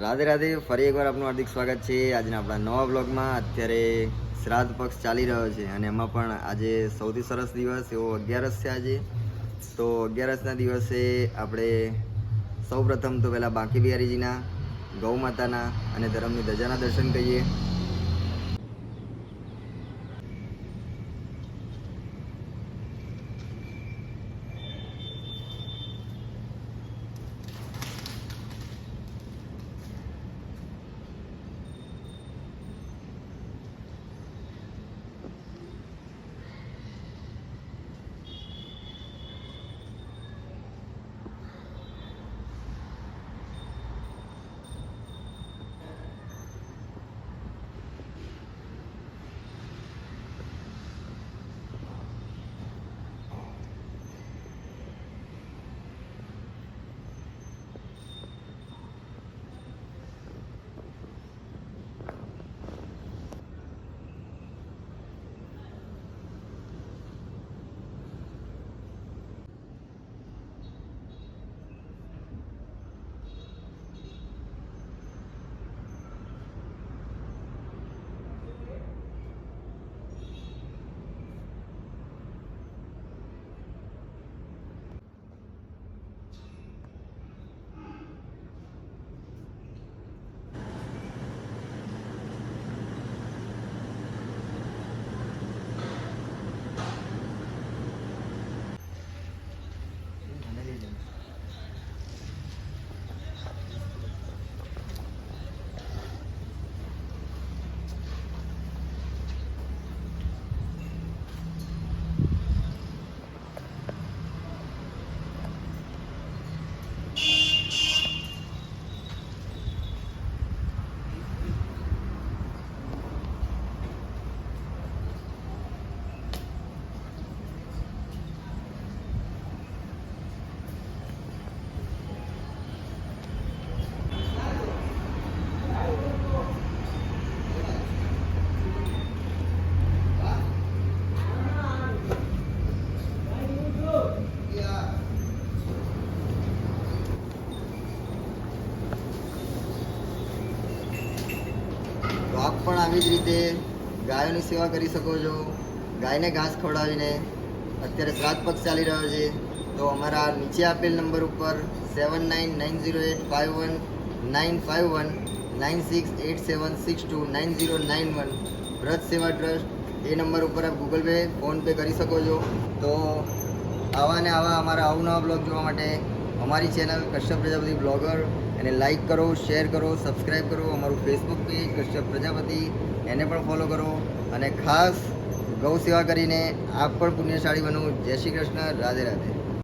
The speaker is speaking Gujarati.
રાધે રાધે, ફરી એકવાર આપનું હાર્દિક સ્વાગત છે. આજના આપણા નવા બ્લોગમાં અત્યારે શ્રાદ્ધ પક્ષ ચાલી રહ્યો છે અને એમાં પણ આજે સૌથી સરસ દિવસ એવો અગિયારસ છે આજે. તો અગિયારસના દિવસે આપણે સૌ પ્રથમ તો પહેલાં બાંકી બિહારીજીના ગૌ માતાના અને ધર્મની ધજાના દર્શન કરીએ. આપ પણ આવી જ રીતે ગાયોની સેવા કરી શકો છો. ગાયને ઘાસ ખવડાવીને અત્યારે શ્રાદ્ધ પક્ષ ચાલી રહ્યો છે. તો અમારા નીચે આપેલ નંબર ઉપર seven nine nine zero eight five one nine five one nine six eight seven six two nine zero nine one વ્રત સેવા ટ્રસ્ટ એ નંબર ઉપર આપ ગૂગલ પે ફોન પે કરી શકો છો. તો આવા ને આવા અમારા અવનવા બ્લોગ જોવા માટે અમારી ચેનલ કશ્યપ પ્રજાપતિ બ્લોગર એને લાઈક કરો શેર કરો સબસ્ક્રાઈબ કરો, અમારું ફેસબુક પેજ કશ્યપ પ્રજાપતિ, એને પણ ફોલો કરો. અને ખાસ ગૌ સેવા કરીને આપ પણ પુણ્યશાળી બનો. જય શ્રી કૃષ્ણ. રાધે રાધે.